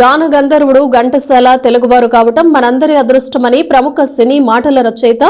గాన గంధర్వుడు ఘంటసాల తెలుగువారు కావటం మనందరి అదృష్టమని ప్రముఖ సినీ మాటల రచయిత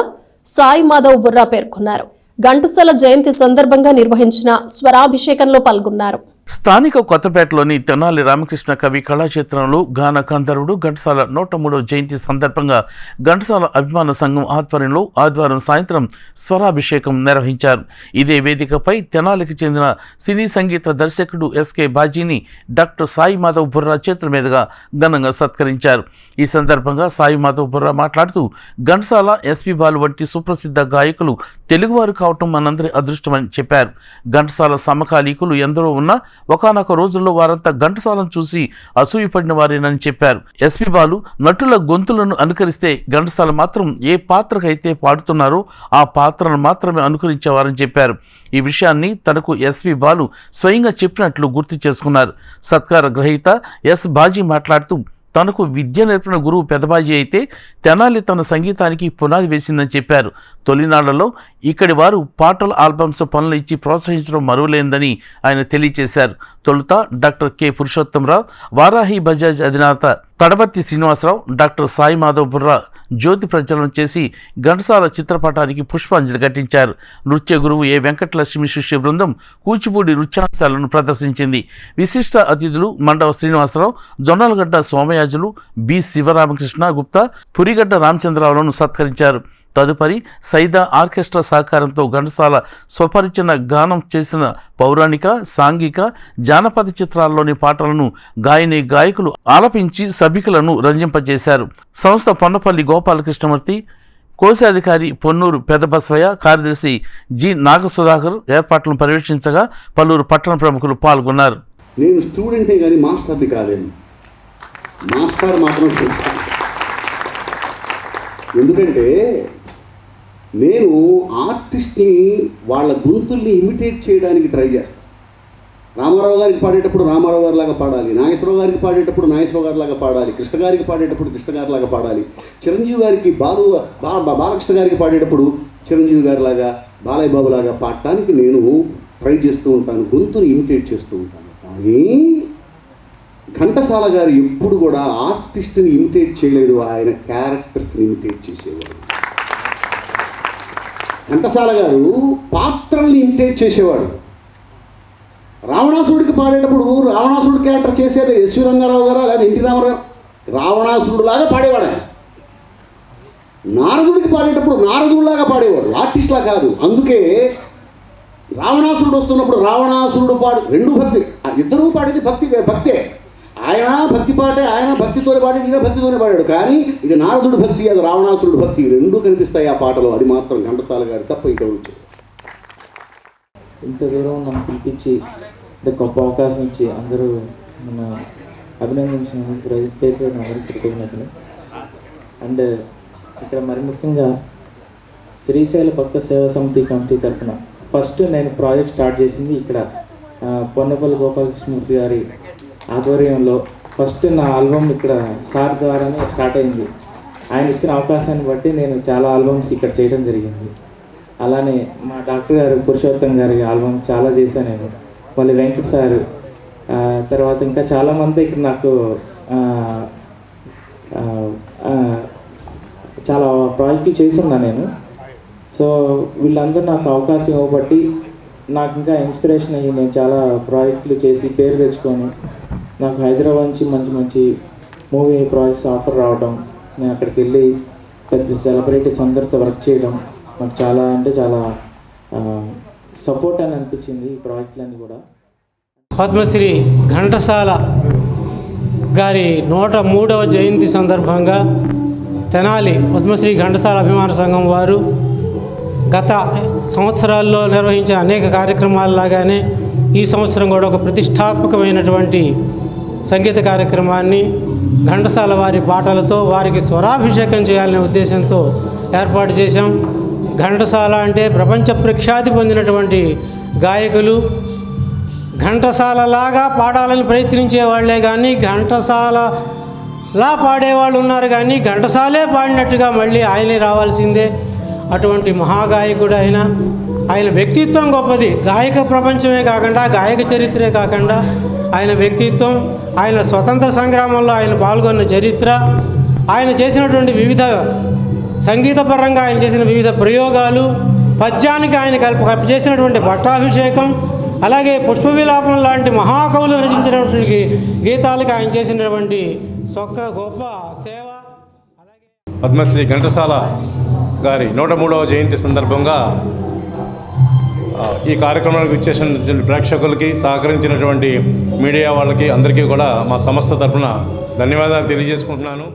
సాయి మాధవ్ బుర్రా పేర్కొన్నారు. ఘంటసాల జయంతి సందర్భంగా నిర్వహించిన స్వరాభిషేకంలో పాల్గొన్నారు. స్థానిక కొత్తపేటలోని తెనాలి రామకృష్ణ కవి కళాక్షేత్రంలో గాన గంధర్వుడు ఘంటసాల నూట మూడో జయంతి సందర్భంగా ఘంటసాల అభిమాన సంఘం ఆధ్వర్యంలో ఆదివారం సాయంత్రం స్వరాభిషేకం నిర్వహించారు. ఇదే వేదికపై తెనాలికి చెందిన సినీ సంగీత దర్శకుడు ఎస్కే బాజీని డాక్టర్ సాయి మాధవ్ బుర్రా చేతుల మీదుగా ఘనంగా సత్కరించారు. ఈ సందర్భంగా సాయి మాధవ్ బుర్రా మాట్లాడుతూ ఘంటసాల ఎస్పి బాలు వంటి సుప్రసిద్ధ గాయకులు తెలుగువారు కావటం మనందరి అదృష్టమని చెప్పారు. ఘంటసాల సమకాలీకులు ఎందరో ఉన్నా ఒకనొక రోజుల్లో వారంతా ఘంటసాలను చూసి అసూయపడిన వారేనని చెప్పారు. ఎస్పి బాలు నటుల గొంతులను అనుకరిస్తే ఘంటసాల మాత్రం ఏ పాత్రకైతే పాడుతున్నారో ఆ పాత్రను మాత్రమే అనుకరించేవారని చెప్పారు. ఈ విషయాన్ని తనకు ఎస్వి బాలు స్వయంగా చెప్పినట్లు గుర్తు చేసుకున్నారు. సత్కార గ్రహీత ఎస్ బాజీ మాట్లాడుతూ తనకు విద్య నేర్పిన గురువు పెదబాజీ అయితే తెనాలి తన సంగీతానికి పునాది వేసిందని చెప్పారు. తొలినాళ్ళలో ఇక్కడి వారు పాటల ఆల్బమ్స్ పనులు ఇచ్చి ప్రోత్సహించడం మరువలేందని ఆయన తెలియజేశారు తొలుత డాక్టర్ కె. పురుషోత్తంరావు వారాహి బజాజ్ అధినేత తడవర్తి శ్రీనివాసరావు డాక్టర్ సాయి మాధవ్ బుర్రా జ్యోతి ప్రజ్వలనం చేసి ఘంటసాల చిత్రపటానికి పుష్పాంజలి ఘటించారు. నృత్య గురువు ఏ వెంకటలక్ష్మి శిష్య బృందం కూచిపూడి నృత్యాంశాలను ప్రదర్శించింది. విశిష్ట అతిథులు మండవ శ్రీనివాసరావు జొన్నలగడ్డ సోమయాజులు బి. శివరామకృష్ణ గుప్తా పురిగడ్డ రామచంద్రరావులను సత్కరించారు. తదుపరి సైదా ఆర్కెస్ట్రా సహకారంతో ఘంటసాల స్వపరిచన గానం చేసిన పౌరాణిక సాంఘిక జానపద చిత్రాల్లోని పాటలను గాయని గాయకులు ఆలపించి సభికులను రంజింపజేశారు. సంస్థ పొన్నపల్లి గోపాలకృష్ణమూర్తి కోశాధికారి పొన్నూరు పెద్దబసవయ్య కార్యదర్శి జి నాగసుధాకర్ ఏర్పాట్లను పర్యవేక్షించగా పలువురు పట్టణ ప్రముఖులు పాల్గొన్నారు. నేను స్టూడెంటే కానీ మాస్టర్ని కాలేను. మాస్టర్ మాత్రం తెలుసు. ఎందుకంటే నేను ఆర్టిస్ట్ని వాళ్ళ గొంతుల్ని ఇమిటేట్ చేయడానికి ట్రై చేస్తాను రామారావు గారికి పాడేటప్పుడు రామారావు గారి లాగా పాడాలి నాగేశ్వరరావు గారికి పాడేటప్పుడు నాగేశ్వరరావు గారి లాగా పాడాలి కృష్ణ గారికి పాడేటప్పుడు కృష్ణ గారి లాగా పాడాలి చిరంజీవి గారికి బాలు బా బా- బాలకృష్ణ గారికి పాడేటప్పుడు చిరంజీవి గారి లాగా బాలయ్య బాబు లాగా పాడటానికి నేను ట్రై చేస్తూ ఉంటాను గొంతుని ఇమిటేట్ చేస్తూ ఉంటాను. కానీ ఘంటసాల గారు ఎప్పుడు కూడా ఆర్టిస్ట్ని ఇమిటేట్ చేయలేదు ఆయన క్యారెక్టర్స్ని ఇమిటేట్ చేసేవారు. ఘంటసాల గారు పాత్రల్ని ఇమిటేట్ చేసేవాడు. రావణాసుడికి పాడేటప్పుడు రావణాసుడు క్యారెక్టర్ చేసేది ఎస్వి రంగారావు గారా లేదా ఎన్టీ రామారావు రావణాసుడు లాగా పాడేవాడు ఆయన. నారదుడికి పాడేటప్పుడు నారదుడిలాగా పాడేవాడు. ఆర్టిస్ట్లా కాదు. అందుకే రావణాసురుడు వస్తున్నప్పుడు రావణాసురుడు పాడు రెండు భక్తి. ఇద్దరూ పాడేది భక్తి భక్తే. ఆయన భక్తి పాటే ఆయన భక్తితోనే పాడాడు ఈయన భక్తితోనే పాడాడు. కానీ ఇది నారదుడు భక్తి అది రావణాసురుడు భక్తి. రెండూ కనిపిస్తాయి ఆ పాటలో. అది మాత్రం ఘంటసాల గారి తప్ప ఇక వచ్చి ఇంత దూరం నన్ను పిలిపించి ఇంత గొప్ప అవకాశం ఇచ్చి అందరూ మన అభినందించినందుకు పేరు పేరు అందరికీ కృతజ్ఞతలు అండ్ ఇక్కడ మరి ముఖ్యంగా శ్రీశైల భక్త సేవా సమితి కమిటీ తరఫున ఫస్ట్ నేను ప్రాజెక్ట్ స్టార్ట్ చేసింది ఇక్కడ పొన్నపల్లి గోపాలకృష్ణమూర్తి గారి ఆధ్వర్యంలో ఫస్ట్ నా ఆల్బమ్ ఇక్కడ సార్ ద్వారానే స్టార్ట్ అయింది. ఆయన ఇచ్చిన అవకాశాన్ని బట్టి నేను చాలా ఆల్బమ్స్ ఇక్కడ చేయడం జరిగింది. అలానే మా డాక్టర్ గారు పురుషోత్తం గారి ఆల్బమ్స్ చాలా చేశాను నేను. మళ్ళీ వెంకట్ సార్ తర్వాత ఇంకా చాలామంది ఇక్కడ నాకు చాలా ప్రాజెక్టులు చేస్తున్నా నేను. సో వీళ్ళందరూ నాకు అవకాశం ఇవ్వబట్టి నాకు ఇంకా ఇన్స్పిరేషన్ అయ్యి నేను చాలా ప్రాజెక్టులు చేసి పేరు తెచ్చుకొని నాకు హైదరాబాద్ నుంచి మంచి మంచి మూవీ ప్రాజెక్ట్స్ ఆఫర్ రావడం నేను అక్కడికి వెళ్ళి పెద్ద సెలబ్రిటీస్ అందరితో వర్క్ చేయడం నాకు చాలా అంటే చాలా సపోర్ట్ అని అనిపించింది ఈ ప్రాజెక్టులన్నీ కూడా. పద్మశ్రీ ఘంటసాల గారి నూట మూడవ జయంతి సందర్భంగా తెనాలి పద్మశ్రీ ఘంటసాల అభిమాన సంఘం వారు గత సంవత్సరాల్లో నిర్వహించిన అనేక కార్యక్రమాలలాగానే ఈ సంవత్సరం కూడా ఒక ప్రతిష్టాత్మకమైనటువంటి సంగీత కార్యక్రమాన్ని ఘంటసాల వారి పాటలతో వారికి స్వరాభిషేకం చేయాలనే ఉద్దేశంతో ఏర్పాటు చేశాం. ఘంటసాల అంటే ప్రపంచ ప్రఖ్యాతి పొందినటువంటి గాయకులు. ఘంటసాలలాగా పాడాలని ప్రయత్నించే వాళ్ళే కానీ ఘంటసాలలా పాడేవాళ్ళు ఉన్నారు కానీ ఘంటసాలే పాడినట్టుగా మళ్ళీ ఆయనే రావాల్సిందే. అటువంటి మహాగాయకుడు ఆయన. ఆయన వ్యక్తిత్వం గొప్పది. గాయక ప్రపంచమే కాకుండా గాయక చరిత్రే కాకుండా ఆయన వ్యక్తిత్వం ఆయన స్వతంత్ర సంగ్రామంలో ఆయన పాల్గొన్న చరిత్ర ఆయన చేసినటువంటి వివిధ సంగీతపరంగా ఆయన చేసిన వివిధ ప్రయోగాలు పద్యానికి ఆయన కల్ప చేసినటువంటి పట్టాభిషేకం అలాగే పుష్ప విలాపం లాంటి మహాకవులు రచించినటువంటి గీతాలకు ఆయన చేసినటువంటి సొక్క గొప్ప సేవ. అలాగే పద్మశ్రీ ఘంటసాల గారి నూట మూడవ జయంతి సందర్భంగా ఈ కార్యక్రమానికి ఇచ్చేసినటువంటి ప్రేక్షకులకి సహకరించినటువంటి మీడియా వాళ్ళకి అందరికీ కూడా మా సంస్థ తరఫున ధన్యవాదాలు తెలియజేసుకుంటున్నాను.